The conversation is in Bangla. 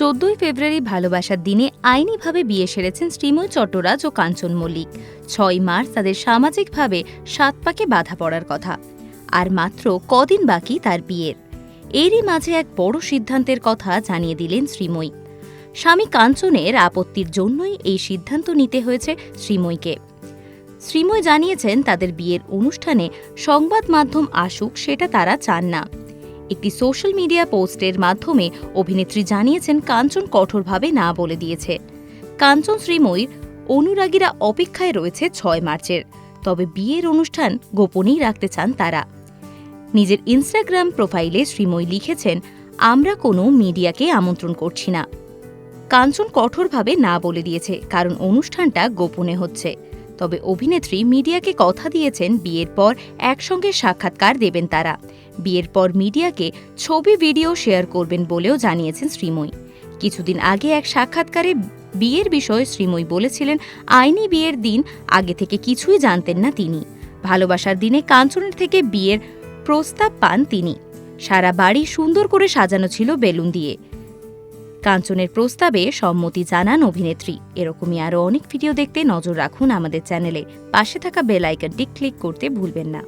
চোদ্দই ফেব্রুয়ারি ভালোবাসার দিনে আইনিভাবে বিয়ে সেরেছেন শ্রীময় চট্টরাজ ও কাঞ্চন মল্লিক। ছয় মার্চ তাদের সামাজিকভাবে সাত পাকে বাধা পড়ার কথা। আর মাত্র কদিন বাকি তার বিয়ের। এরই মাঝে এক বড় সিদ্ধান্তের কথা জানিয়ে দিলেন শ্রীময়ী। স্বামী কাঞ্চনের আপত্তির জন্যই এই সিদ্ধান্ত নিতে হয়েছে শ্রীময়ীকে। শ্রীময় জানিয়েছেন তাদের বিয়ের অনুষ্ঠানে সংবাদ মাধ্যম আসুক সেটা তারা চান না। একটি সোশ্যাল মিডিয়া পোস্টের মাধ্যমে অভিনেত্রী জানিয়েছেন, কাঞ্চন কঠোরভাবে না বলে দিয়েছে। কাঞ্চন শ্রীময়ীর অনুরাগীরা অপেক্ষায় রয়েছে ছয় মার্চের। তবে বিয়ের অনুষ্ঠান গোপনেই রাখতে চান তারা। নিজের ইনস্টাগ্রাম প্রোফাইলে শ্রীময়ী লিখেছেন, আমরা কোনো মিডিয়াকে আমন্ত্রণ করছি না। কাঞ্চন কঠোরভাবে না বলে দিয়েছে, কারণ অনুষ্ঠানটা গোপনে হচ্ছে। তবে অভিনেত্রী মিডিয়াকে কথা দিয়েছেন, বিয়ের পর একসঙ্গে সাক্ষাৎকার দেবেন তারা। বিয়ের পর মিডিয়াকে ছবি, ভিডিও শেয়ার করবেন বলেও জানিয়েছেন শ্রীময়ী। কিছুদিন আগে এক সাক্ষাৎকারে বিয়ের বিষয়ে শ্রীময়ী বলেছিলেন, আইনি বিয়ের দিন আগে থেকে কিছুই জানতেন না তিনি। ভালোবাসার দিনে কাঞ্চনের থেকে বিয়ের প্রস্তাব পান তিনি। সারা বাড়ি সুন্দর করে সাজানো ছিল বেলুন দিয়ে। কাঞ্চনের প্রস্তাবে সম্মতি জানান অভিনেত্রী। এরকমই আরও অনেক ভিডিও দেখতে নজর রাখুন আমাদের চ্যানেলে। পাশে থাকা বেল আইকনটি ক্লিক করতে ভুলবেন না।